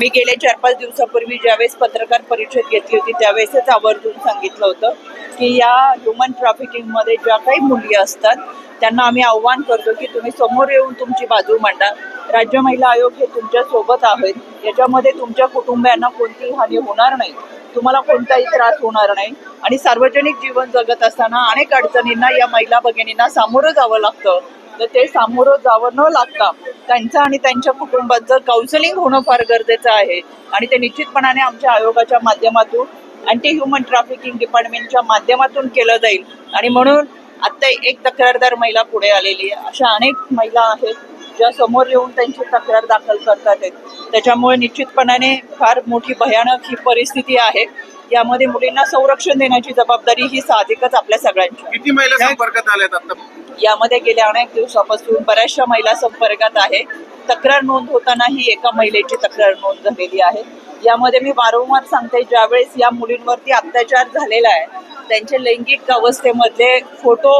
मी गेले चार पाच दिवसापूर्वी ज्यावेळेस पत्रकार परिषद घेतली होती त्यावेळेसच आवर्जून सांगितलं होतं की या ह्युमन ट्रॅफिकिंगमध्ये ज्या काही मुली असतात त्यांना आम्ही आव्हान करतो की तुम्ही समोर येऊन तुमची बाजू मांडा. राज्य महिला आयोग हे तुमच्यासोबत आहेत. याच्यामध्ये तुमच्या कुटुंबियांना कोणतीही हानी होणार नाही. तुम्हाला कोणताही त्रास होणार नाही. आणि सार्वजनिक जीवन जगत असताना अनेक अडचणींना या महिला भगिनींना सामोरं जावं लागतं. तर ते सामोरं जावं न लागता त्यांचं आणि त्यांच्या कुटुंबाचं काउन्सिलिंग होणं फार गरजेचं आहे. आणि ते निश्चितपणाने आमच्या आयोगाच्या माध्यमातून अँटी ह्युमन ट्रॅफिकिंग डिपार्टमेंटच्या माध्यमातून केलं जाईल. आणि म्हणून आत्ता एक तक्रारदार महिला पुढे आलेली आहे. अशा अनेक महिला आहेत ज्या समोर येऊन त्यांची तक्रार दाखल करतात त्याच्यामुळे निश्चितपणाने फार मोठी भयानक ही परिस्थिती आहे. यामध्ये मुलींना संरक्षण देण्याची जबाबदारी ही साहजिकच आपल्या सगळ्यांची. किती महिला संपर्कात आल्यात आता? यामध्ये गेल्या अनेक दिवसापासून बऱ्याचशा महिला संपर्कात आहे. तक्रार नोंद होताना ही एका महिलेची तक्रार नोंद झालेली आहे. यामध्ये मी वारंवार सांगते ज्यावेळेस या मुलींवरती अत्याचार झालेला आहे त्यांचे लैंगिक अवस्थेमधले फोटो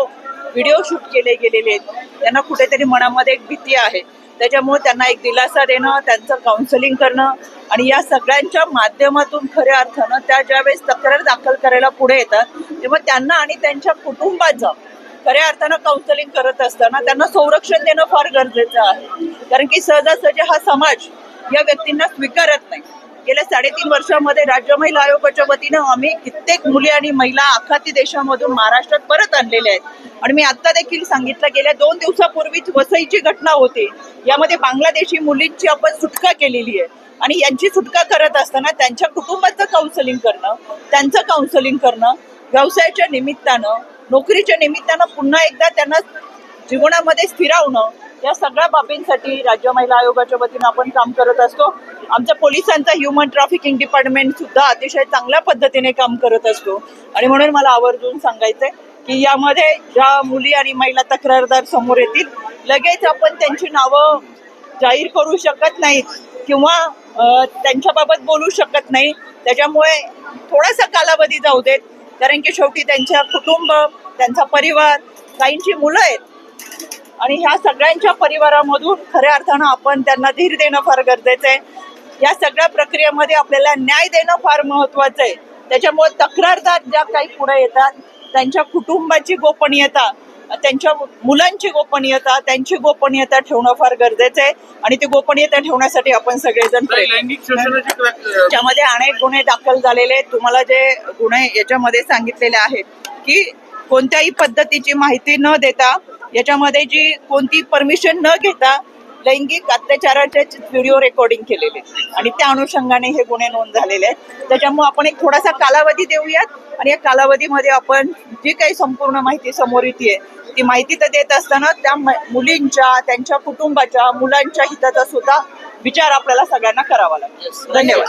व्हिडिओ शूट केले गेलेले आहेत. त्यांना कुठेतरी मनामध्ये एक भीती आहे. त्याच्यामुळे त्यांना एक दिलासा देणं त्यांचं काउन्सिलिंग करणं आणि या सगळ्यांच्या माध्यमातून खऱ्या अर्थानं त्या ज्यावेळेस तक्रार दाखल करायला पुढे येतात तेव्हा त्यांना आणि त्यांच्या कुटुंबाचं खऱ्या अर्थानं काउन्सिलिंग करत असताना त्यांना संरक्षण देणं फार गरजेचं आहे. कारण की सहजासहजी हा समाज या व्यक्तींना स्वीकारत नाही. गेल्या साडेतीन वर्षामध्ये राज्य महिला आयोगाच्या वतीनं आम्ही कित्येक मुली आणि महिला आखाती देशामधून महाराष्ट्रात परत आणलेल्या आहेत. आणि मी आत्ता देखील सांगितलं गेल्या दोन दिवसापूर्वीच वसईची घटना होती. यामध्ये बांगलादेशी मुलींची आपण सुटका केलेली आहे. आणि यांची सुटका करत असताना त्यांच्या कुटुंबाचं काउन्सिलिंग करणं त्यांचं काउन्सिलिंग करणं व्यवसायाच्या निमित्तानं नोकरीच्या निमित्तानं पुन्हा एकदा त्यांना जीवनामध्ये स्थिरावणं या सगळ्या बाबींसाठी राज्य महिला आयोगाच्या वतीनं आपण काम करत असतो. आमच्या पोलिसांचा ह्युमन ट्रॅफिकिंग डिपार्टमेंट सुद्धा अतिशय चांगल्या पद्धतीने काम करत असतो. आणि म्हणून मला आवर्जून सांगायचंय की यामध्ये ज्या मुली आणि महिला तक्रारदार समोर येतील लगेच आपण त्यांची नावं जाहीर करू शकत नाहीत किंवा त्यांच्याबाबत बोलू शकत नाही. त्याच्यामुळे थोडासा कालावधी जाऊ देत कारण की शेवटी त्यांच्या कुटुंब त्यांचा परिवार काहींची मुलं आहेत आणि ह्या सगळ्यांच्या परिवारामधून खऱ्या अर्थानं आपण त्यांना धीर देणं फार गरजेचं आहे. या सगळ्या प्रक्रियेमध्ये आपल्याला न्याय देणं फार महत्वाचं आहे. त्याच्यामुळे तक्रारदार ज्या काही पुढे येतात त्यांच्या कुटुंबाची गोपनीयता त्यांच्या मुलांची गोपनीयता त्यांची गोपनीयता ठेवणं फार गरजेचं आहे. आणि ती गोपनीयता ठेवण्यासाठी आपण सगळेजण त्याच्यामध्ये अनेक गुन्हे दाखल झालेले आहेत. तुम्हाला जे गुन्हे याच्यामध्ये सांगितलेले आहेत की कोणत्याही पद्धतीची माहिती न देता याच्यामध्ये जी कोणती परमिशन न घेता लैंगिक अत्याचाराचे व्हिडिओ रेकॉर्डिंग केलेले. आणि त्या अनुषंगाने हे गुन्हे नोंद झालेले आहेत. त्याच्यामुळे आपण एक थोडासा कालावधी देऊयात. आणि या कालावधीमध्ये आपण जी काही संपूर्ण माहिती समोर येते ती माहिती तर देत असताना त्या मुलींच्या त्यांच्या कुटुंबाच्या मुलांच्या हिताचा सुद्धा विचार आपल्याला सगळ्यांना करावा लागेल. धन्यवाद.